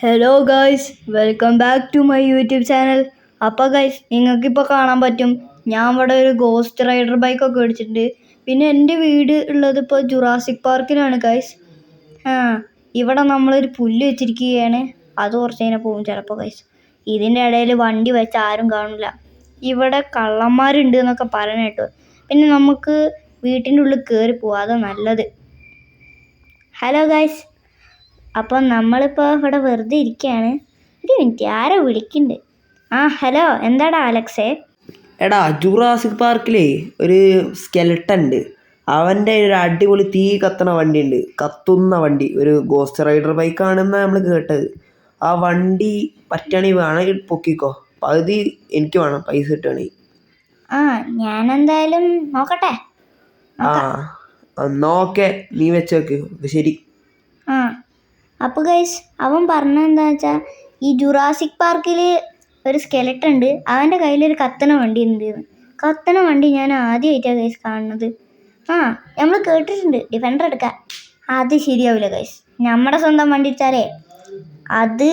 Hello guys welcome back to my YouTube channel അപ്പോൾ guys നിങ്ങൾക്കിപ്പോൾ കാണാൻ പറ്റും. ഞാൻ ഇവിടെ ഒരു ഗോസ്റ്റ് റൈഡർ ബൈക്കൊക്കെ മേടിച്ചിട്ടുണ്ട് പിന്നെ എന്റെ വീട് ഉള്ളത് ഇപ്പോൾ ജുറാസിക് പാർക്കിലാണ് ഗൈസ് ആ ഇവിടെ നമ്മളൊരു പുല്ല് വെച്ചിരിക്കുകയാണ്. അത് കുറച്ച് കഴിഞ്ഞാൽ പോകും ചിലപ്പോൾ ഗൈസ് ഇതിന്റെ ഇടയിൽ വണ്ടി വെച്ച് ആരും കാണില്ല ഇവിടെ കള്ളന്മാരുണ്ട് എന്നൊക്കെ പറയണ കേട്ടോ. പിന്നെ നമുക്ക് വീട്ടിന്റെ ഉള്ളിൽ കയറി പോവാം. നല്ലത്. ഹലോ ഗൈസ് അപ്പം നമ്മളിപ്പോൾ ഇവിടെ വെറുതെ ഇരിക്കുകയാണ് ഒരു മിനിറ്റ് ആരോ വിളിക്കുന്നുണ്ട് ആ ഹലോ എന്താടാ അലക്സേ? എടാ ജുറാസിക് പാർക്കിലേ ഒരു സ്കെലട്ടൻ ഉണ്ട്. അവന്റെ ഒരു അടിപൊളി തീ കത്തണ വണ്ടി ഉണ്ട് കത്തുന്ന വണ്ടി. ഒരു ഗോസ്റ്റ് റൈഡർ ബൈക്കാണെന്നാണ് നമ്മൾ കേട്ടത്. ആ വണ്ടി പറ്റുകയാണെങ്കിൽ വേണമെങ്കിൽ പൊക്കിക്കോ. പകുതി എനിക്ക് വേണം പൈസ കിട്ടുകയാണെങ്കിൽ ആ ഞാൻ എന്തായാലും നോക്കട്ടെ. ആ നോക്കേ. നീ വെച്ചോക്ക്. ശരി. ആ. അപ്പോൾ ഗൈസ് അവൻ പറഞ്ഞെന്താ വെച്ചാൽ ഈ ജുറാസിക് പാർക്കിൽ ഒരു സ്കെലറ്റ് ഉണ്ട്. അവന്റെ കയ്യിലൊരു കത്തണ വണ്ടി ഉണ്ട് കത്തണ വണ്ടി ഞാൻ ആദ്യമായിട്ടാണ് ഗൈസ് കാണുന്നത്. ആ നമ്മൾ കേട്ടിട്ടുണ്ട്. ഡിഫൻഡർ എടുക്കാൻ. അത് ശരിയാവില്ല ഗൈസ് നമ്മുടെ സ്വന്തം വണ്ടി വെച്ചാലേ അത്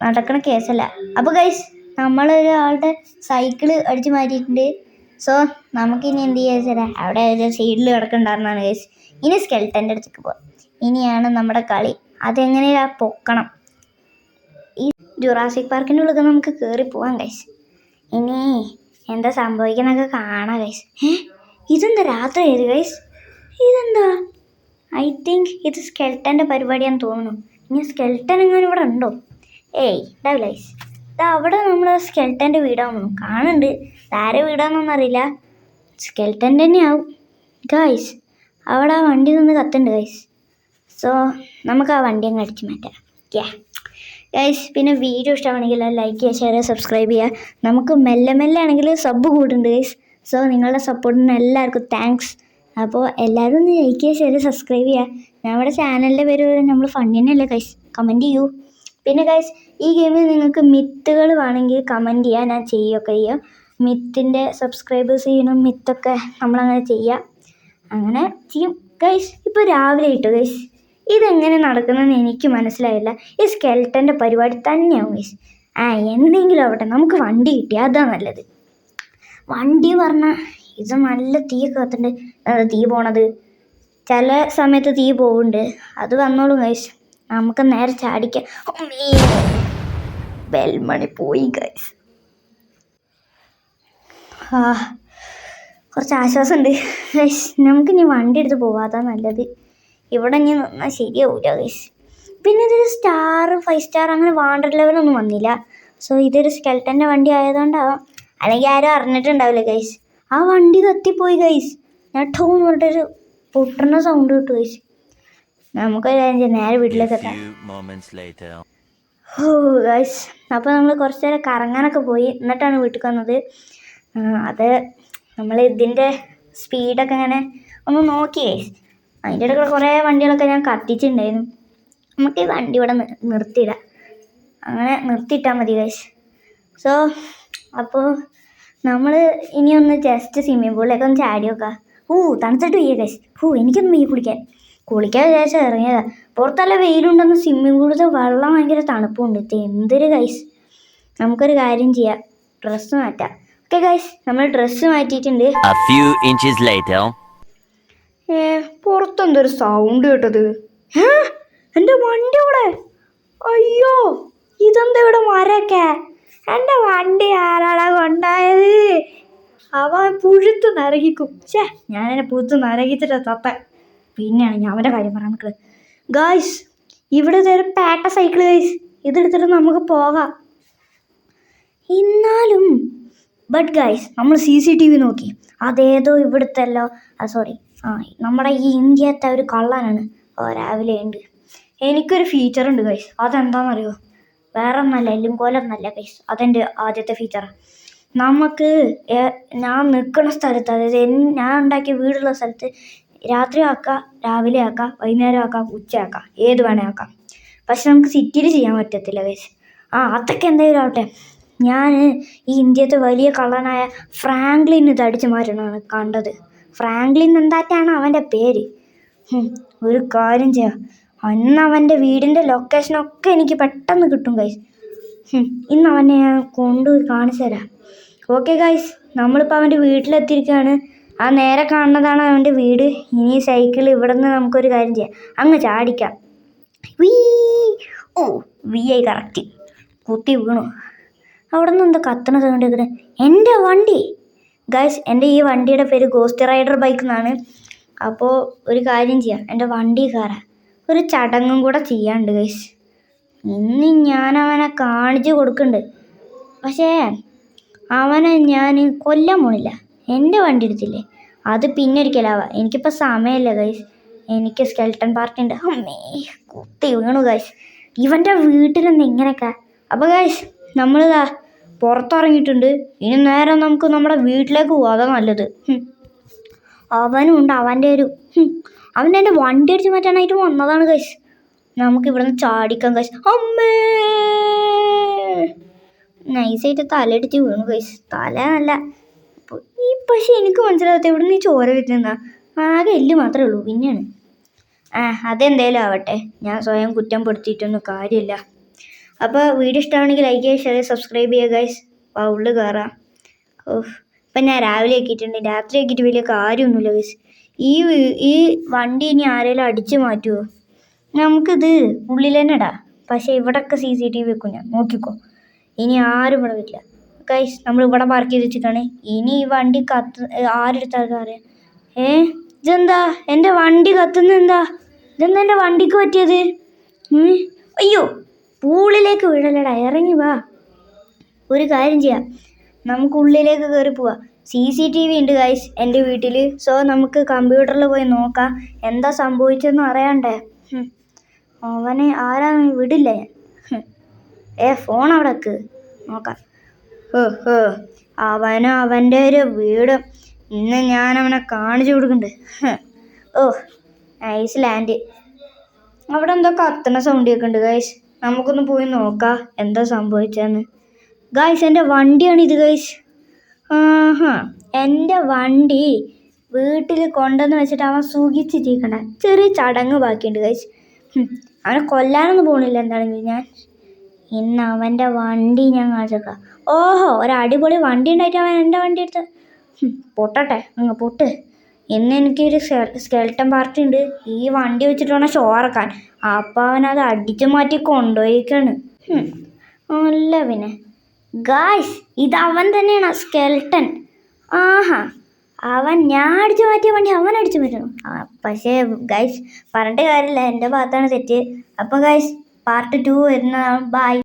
നടക്കണ കേസല്ല. അപ്പോൾ ഗൈസ് നമ്മളൊരാളുടെ സൈക്കിൾ അടിച്ചു മാറ്റിയിട്ടുണ്ട്. സോ നമുക്കിനി എന്ത് ചെയ്യാ വെച്ചാൽ അവിടെ സൈഡിൽ കിടക്കണ്ടായിരുന്നാണ് ഗൈസ് ഇനി സ്കെൽട്ടന്റെ അടുത്തേക്ക് പോവാം. ഇനിയാണ് നമ്മുടെ കളി. അതെങ്ങനെയാ പൊക്കണം? ഈ ജുറാസിക് പാർക്കിന്റെ ഉള്ളിൽ നമുക്ക് കയറി പോവാം കൈസ് ഇനി എന്താ സംഭവിക്കുന്നൊക്കെ കാണാം കൈസ് ഏ? ഇതെന്താ രാത്രി ആയത് കൈസ് ഇതെന്താ? ഐ തിങ്ക് ഇത് സ്കെൽട്ടന്റെ പരിപാടിയാന്ന് തോന്നുന്നു. ഇനി സ്കെൽട്ടൻ എങ്ങനെ ഇവിടെ ഉണ്ടോ? ഏയ് ഉണ്ടാവില്ല കൈസ് ഇത് അവിടെ നമ്മൾ സ്കെൽട്ടന്റെ വീടാണെന്നു കാണുന്നുണ്ട്. ആരെ വീടാണെന്നൊന്നും അറിയില്ല. സ്കെൽട്ടൻ തന്നെയാവും. ഗൈസ് അവിടെ ആ വണ്ടി നിന്ന് കത്തുണ്ട് ഗൈസ് സോ നമുക്ക് ആ വണ്ടി അങ്ങ് അടിച്ചു മാറ്റാം. യാ ഗൈസ് പിന്നെ വീഡിയോ ഇഷ്ടമാണെങ്കിൽ ലൈക്ക് ചെയ്യുക ഷെയർ ചെയ്യുക സബ്സ്ക്രൈബ് ചെയ്യുക. നമുക്ക് മെല്ലെ മെല്ലെ ആണെങ്കിൽ സബ് കൂടുണ്ട് ഗൈസ് സോ നിങ്ങളുടെ സപ്പോർട്ടിന് എല്ലാവർക്കും താങ്ക്സ് അപ്പോൾ എല്ലാവരും ഒന്ന് ലൈക്ക് ചെയ്യുക ഷെയർ ചെയ്യുക സബ്സ്ക്രൈബ് ചെയ്യുക. നമ്മുടെ ചാനലിന്റെ പേര് നമ്മൾ ഫണ്ണിനല്ലേ ഗൈസ് കമന്റ് ചെയ്യൂ. പിന്നെ ഗൈസ് ഈ ഗെയിമിൽ നിങ്ങൾക്ക് മിത്തുകൾ വേണമെങ്കിൽ കമന്റ് ചെയ്യുക. ഞാൻ ചെയ്യുകയൊക്കെ ചെയ്യാം. മിത്തിന്റെ സബ്സ്ക്രൈബേഴ്സ് ചെയ്യണം മിത്തൊക്കെ നമ്മളങ്ങനെ ചെയ്യാം. അങ്ങനെ ചെയ്യും. ഗൈസ് ഇപ്പോൾ രാവിലെ ഇട്ടു ഗൈസ് ഇതെങ്ങനെ നടക്കുന്നതെന്ന് എനിക്ക് മനസ്സിലായില്ല. ഈ സ്കെൽട്ടന്റെ പരിപാടി തന്നെയാവും ഗൈസ് ആ എന്തെങ്കിലും ആവട്ടെ നമുക്ക് വണ്ടി കിട്ടി അതാ നല്ലത്. വണ്ടി പറഞ്ഞാൽ ഇത് നല്ല തീയൊക്കെ അതാ തീ പോണത്. ചില സമയത്ത് തീ പോകുന്നുണ്ട് അത് വന്നോളൂ ഗൈസ് നമുക്ക് നേരെ ചാടിക്കാം. ബെൽമണി പോയി ഗൈസ് ആ കുറച്ച് ആശ്വാസമുണ്ട്. ഗൈസ് നമുക്ക് ഇനി വണ്ടി എടുത്ത് പോവാതാ നല്ലത്. ഇവിടെ ഇനി നിന്നാൽ ശരിയാവില്ല ഗൈസ് പിന്നെ ഇതൊരു സ്റ്റാർ ഫൈവ് സ്റ്റാർ അങ്ങനെ വാണ്ടർ ലെവലൊന്നും വന്നില്ല. സോ ഇതൊരു സ്കെൽട്ടന്റെ വണ്ടി ആയതുകൊണ്ടാവാം. അല്ലെങ്കിൽ ആരും അറിഞ്ഞിട്ടുണ്ടാവില്ല ഗൈസ് ആ വണ്ടി കത്തിപ്പോയി ഗൈസ് ഞെട്ടവും പറഞ്ഞിട്ടൊരു പൊട്ടുന്ന സൗണ്ട് കിട്ടു ഗൈസ് നമുക്കൊരു കാര്യം നേരെ വീട്ടിലേക്ക് എത്താം. ഓ ഗൈസ് അപ്പോൾ നമ്മൾ കുറച്ച് നേരം കറങ്ങാനൊക്കെ പോയി. എന്നിട്ടാണ് വീട്ടിൽ വന്നത്. അത് നമ്മൾ ഇതിന്റെ സ്പീഡൊക്കെ ഇങ്ങനെ ഒന്ന് നോക്കി ഗൈസ് അതിന്റെ ഇടയ്ക്ക് കുറേ വണ്ടികളൊക്കെ ഞാൻ കത്തിച്ചിട്ടുണ്ടായിരുന്നു. നമുക്ക് ഈ വണ്ടി ഇവിടെ നിർത്തിയിടാം. അങ്ങനെ നിർത്തിയിട്ടാൽ മതി ഗൈസ് സോ അപ്പോൾ നമ്മൾ ഇനി ഒന്ന് ജസ്റ്റ് സ്വിമ്മിംഗ് പൂളിലേക്ക് ഒന്ന് ചാടി നോക്കാം. ഊ തണുത്തിട്ട് വയ്യ ഗൈസ് ഹൂ എനിക്കൊന്നും വയ്യ കുളിക്കാൻ കുളിക്കാൻ ശേഷം ഇറങ്ങിയതാ. പുറത്തല്ല വെയിലുണ്ടെന്ന് സ്വിമ്മിംഗ് പൂളിലത്തെ വെള്ളം ഭയങ്കര തണുപ്പുണ്ട്. എന്തൊരു ഗൈസ് നമുക്കൊരു കാര്യം ചെയ്യാം. ഡ്രസ്സ് മാറ്റാം. ഓക്കെ ഗൈസ് നമ്മൾ ഡ്രസ്സ് മാറ്റിയിട്ടുണ്ട്. ഏ പുറത്തെന്തൊരു സൗണ്ട് കേട്ടത്. ഏ എന്റെ വണ്ടി ഇവിടെ അയ്യോ ഇതെന്താ ഇവിടെ മരൊക്കെ എന്റെ വണ്ടി ആരാടാ കൊണ്ടായത്? അവൻ പുഴുത്ത് നരകിക്കും. ഛേ ഞാൻ എന്നെ പുഴുത്ത് നരകിച്ചിട്ട് തത്ത. പിന്നെയാണ് ഞാൻ അവന്റെ കാര്യം പറയാൻ നിൽക്കുന്നത് ഗായ്സ് ഇവിടെ ഒരു പേട്ട സൈക്കിൾ ഗൈസ് ഇതെടുത്തിട്ട് നമുക്ക് പോകാം. എന്നാലും ബട്ട് ഗൈസ് നമ്മൾ സി സി ടി വി നോക്കി. അതേതോ ഇവിടുത്തെല്ലോ ആ സോറി ആ നമ്മുടെ ഈ ഇന്ത്യത്തെ ഒരു കള്ളനാണ്. ഓ രാവിലെ ഉണ്ട്. എനിക്കൊരു ഫീച്ചർ ഉണ്ട് ഗൈസ് അതെന്താണെന്നറിയോ വേറെ ഒന്നല്ല എല്ലും കോലൊന്നല്ല ഗൈസ് അതെന്റെ ആദ്യത്തെ ഫീച്ചർ നമുക്ക് ഞാൻ നിൽക്കുന്ന സ്ഥലത്ത് അതായത് ഞാൻ ഉണ്ടാക്കിയ വീടുള്ള സ്ഥലത്ത് രാത്രി ആക്കാം രാവിലെ ആക്കാം വൈകുന്നേരം ആക്കാം ഉച്ചയാക്കാം ഏത് വേണേ ആക്കാം. പക്ഷെ നമുക്ക് സിറ്റിയിൽ ചെയ്യാൻ പറ്റത്തില്ല ഗൈസ് ആ അതൊക്കെ എന്തായാലും ആവട്ടെ. ഞാൻ ഈ ഇന്ത്യത്തെ വലിയ കള്ളനായ ഫ്രാങ്ക്ലിൻ ഇത് അടിച്ചു മാറ്റണമാണ് കണ്ടത്. ഫ്രാങ്ക്ലിൻ എന്താറ്റാണ് അവന്റെ പേര്. ഒരു കാര്യം ചെയ്യാം. അന്ന് അവന്റെ വീടിന്റെ ലൊക്കേഷനൊക്കെ എനിക്ക് പെട്ടെന്ന് കിട്ടും ഗൈസ് ഇന്ന് അവനെ ഞാൻ കൊണ്ടുപോയി കാണിച്ചു തരാം. ഓക്കെ ഗൈസ് നമ്മളിപ്പോൾ അവന്റെ വീട്ടിലെത്തിയിരിക്കുകയാണ്. ആ നേരെ കാണുന്നതാണ് അവന്റെ വീട്. ഇനി സൈക്കിൾ ഇവിടെ നിന്ന് നമുക്കൊരു കാര്യം ചെയ്യാം. അങ്ങ് ചാടിക്കാം. വീ ഓ വി ഐ കറക്റ്റ്. കുത്തി വീണു. അവിടെ നിന്ന് എന്താ കത്തണ സൗണ്ട് എന്റെ വണ്ടി. ഗൈസ് എന്റെ ഈ വണ്ടിയുടെ പേര് ഗോസ്റ്റ് റൈഡർ ബൈക്ക് എന്നാണ്. അപ്പോൾ ഒരു കാര്യം ചെയ്യാം. എന്റെ വണ്ടി കയറാം ഒരു ചടങ്ങും കൂടെ ചെയ്യാണ്ട് ഗൈസ് ഇന്ന് ഞാൻ അവനെ കാണിച്ചു കൊടുക്കുന്നുണ്ട്. പക്ഷേ അവനെ ഞാൻ കൊല്ലാൻ പോണില്ല. എന്റെ വണ്ടി എടുത്തില്ലേ? അത് പിന്നെ ഒരിക്കലാവാം എനിക്കിപ്പോൾ സമയമില്ല ഗൈസ് എനിക്ക് സ്കെൽട്ടൺ പാർട്ടി ഉണ്ട്. അമ്മേ കുത്തി വീണു ഗൈസ് ഇവന്റെ വീട്ടിലെന്ന് ഇങ്ങനെയൊക്കെ അപ്പോൾ ഗൈസ് നമ്മളിതാ പുറത്തിറങ്ങിയിട്ടുണ്ട്. ഇനി നേരെ നമുക്ക് നമ്മുടെ വീട്ടിലേക്ക് പോവാം. അതാ നല്ലത്. അവനും ഉണ്ട്. അവന്റെ ഒരു അവൻ എന്റെ വണ്ടി അടിച്ച് മാറ്റാനായിട്ട് വന്നതാണ് കശ് നമുക്ക് ഇവിടുന്ന് ചാടിക്കാൻ കശ് അമ്മേ! നൈസായിട്ട് തലയടിച്ച് വീണു കശ് തല നല്ല ഈ പക്ഷേ എനിക്ക് മനസ്സിലാകാത്ത ഇവിടെ നിന്ന് ചോര വരുന്ന ആകെ എല്ല് മാത്രമേ ഉള്ളൂ പിന്നെയാണ്. ആ അതെന്തേലും ആവട്ടെ. ഞാൻ സ്വയം കുറ്റം പെടുത്തിയിട്ടൊന്നും കാര്യമില്ല. അപ്പോൾ വീഡിയോ ഇഷ്ടമാണെങ്കിൽ ലൈക്ക് ചെയ്യുക ഷെയർ സബ്സ്ക്രൈബ് ചെയ്യുക ഗൈസ് ആ ഉള്ളു കയറാം ഓഹ് ഇപ്പം ഞാൻ രാവിലെ ആക്കിയിട്ടുണ്ട് രാത്രി ആക്കിയിട്ട് വലിയ കാര്യമൊന്നുമില്ല ഗൈസ് ഈ ഈ വണ്ടി ഇനി ആരെങ്കിലും അടിച്ചു മാറ്റുമോ നമുക്കിത് ഉള്ളിൽ തന്നെ ഇടാം. പക്ഷേ ഇവിടെയൊക്കെ സി സി ടി വി വെക്കും ഞാൻ. നോക്കിക്കോ. ഇനി ആരും ഇവിടെ വരില്ല. ഗൈസ് നമ്മൾ ഇവിടെ പാർക്ക് ചെയ്ത് വെച്ചിട്ടാണ്. ഇനി ഈ വണ്ടി കത്ത് ആരെടുത്താലും അറിയാം. ഏ? ഇതെന്താ? എന്റെ വണ്ടി കത്തുന്നത് എന്താ? ഇതെന്താ എന്റെ വണ്ടിക്ക് പറ്റിയത്? അയ്യോ! പൂളിലേക്ക് വീഴലടാ ഇറങ്ങി വാ. ഒരു കാര്യം ചെയ്യാം. നമുക്ക് ഉള്ളിലേക്ക് കയറി പോവാം. സി സി ടി വി ഉണ്ട് ഗൈസ് എന്റെ വീട്ടിൽ സോ നമുക്ക് കമ്പ്യൂട്ടറിൽ പോയി നോക്കാം. എന്താ സംഭവിച്ചതെന്ന് അറിയണ്ടേ? അവനെ ആരാ വിടില്ല? ഏ ഫോൺ അവിടെ നോക്കാം. അവനും അവന്റെ ഒരു വീട്. ഇന്ന് ഞാൻ അവനെ കാണിച്ചു കൊടുക്കുന്നുണ്ട് ഓ നൈസ് ലാൻഡ് അവിടെ എന്തോ കത്തണ സൗണ്ട് കേൾക്കുന്നുണ്ട് ഗൈസ് നമുക്കൊന്ന് പോയി നോക്കാം എന്താ സംഭവിച്ചതെന്ന് ഗായ്സ് എന്റെ വണ്ടിയാണ് ഇത് ഗൈസ് ആഹാ എന്റെ വണ്ടി വീട്ടിൽ കൊണ്ടെന്ന് വെച്ചിട്ട് അവൻ സുഖിച്ചിരിക്കണ്ട ചെറിയ ചടങ്ങ് ബാക്കിയുണ്ട് ഗൈസ് അവനെ കൊല്ലാനൊന്നും പോകണില്ല എന്താണെങ്കിലും ഞാൻ. ഇന്ന് അവന്റെ വണ്ടി ഞാൻ കാണിച്ചേക്കാം. ഓഹോ ഒരു അടിപൊളി വണ്ടി ഉണ്ടായിട്ട് അവൻ എന്റെ വണ്ടി എടുത്ത്. പൊട്ടട്ടെ അങ്ങ് പൊട്ട്. ഇന്ന് എനിക്കൊരു സ്കെൽട്ടൻ പാർട്ടി ഉണ്ട്. ഈ വണ്ടി വെച്ചിട്ട് വേണം ഷോ ഇറക്കാൻ അപ്പം അവനത് അടിച്ചു മാറ്റി കൊണ്ടുപോയിക്കാണ് അല്ല പിന്നെ. ഗായ്സ് ഇത് അവൻ തന്നെയാണ് സ്കെൽട്ടൻ ആഹാ. അവൻ ഞാൻ അടിച്ചു മാറ്റിയ വണ്ടി അവൻ അടിച്ചു മാറ്റണം പക്ഷേ ഗൈസ് പറഞ്ഞിട്ട് കാര്യമില്ല. എന്റെ ഭാഗത്താണ് തെറ്റ്. അപ്പം ഗൈസ് പാർട്ട് ടു വരുന്നതാണ്. ബൈ